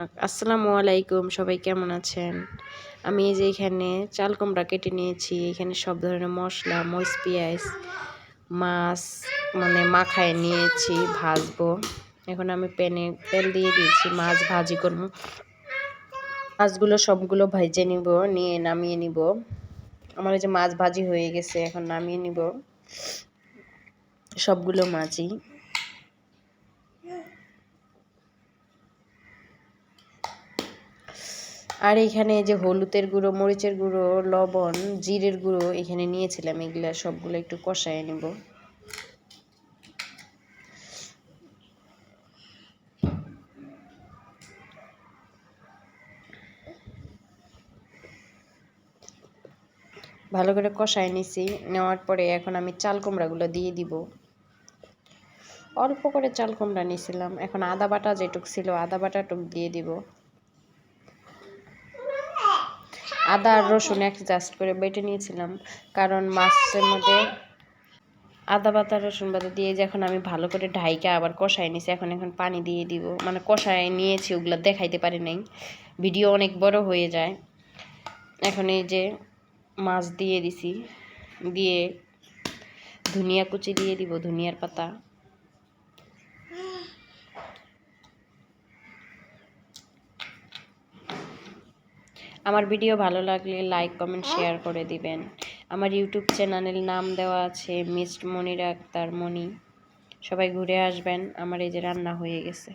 আসসালামু আলাইকুম, সবাই কেমন আছেন? আমি এই যে এখানে চাল কুমড়া কেটে নিয়েছি, এখানে সব ধরনের মশলা, মরিচ, পেঁয়াজ, মাছ মানে মাখায় নিয়েছি, ভাজবো। এখন আমি প্যানে তেল দিয়ে দিয়েছি, মাছ ভাজি করব। মাছগুলো সবগুলো ভাজে নিব, নিয়ে নামিয়ে নিব। আমার যে মাছ ভাজি হয়ে গেছে, এখন নামিয়ে নিব। সবগুলো মাছই। আর এখানে যে হলুদের গুঁড়ো, মরিচের গুঁড়ো, লবণ, জিরের গুঁড়ো এখানে নিয়েছিলাম। এগুলা সবগুলো একটু কষায় নেব। ভালো করে কষায় নিছি। নেওয়ার পরে এখন আমি চাল কুমড়াগুলো দিয়ে দিব। অল্প করে চাল কুমড়া নিয়েছিলাম এখন আদা বাটা যেটুক ছিল, আদা বাটাটুক দিয়ে দিব। আদা আর রসুন জাস্ট করে বেটে নিয়েছিলাম। কারণ মাছের মধ্যে আদা বাতা, রসুন বাতা দিয়ে যখন আমি ভালো করে ঢাইকা আবার কষাই নিয়েছি এখন এখন পানি দিয়ে দিব। মানে কষায় নিয়েছি, ওগুলো দেখাইতে পারি নাই। ভিডিও অনেক বড় হয়ে যায়। এখন এই যে মাছ দিয়ে দিছি, দিয়ে ধনিয়া কুচি দিয়ে দিব, ধনিয়ার পাতা। আমার ভিডিও ভালো লাগলে লাইক কমেন্ট শেয়ার করে দিবেন। আমার ইউটিউব চ্যানেলের নাম দেওয়া আছে মিস্ট মনির আক্তার মনি। সবাই ঘুরে আসবেন আমার এই যে রান্না হয়ে গেছে।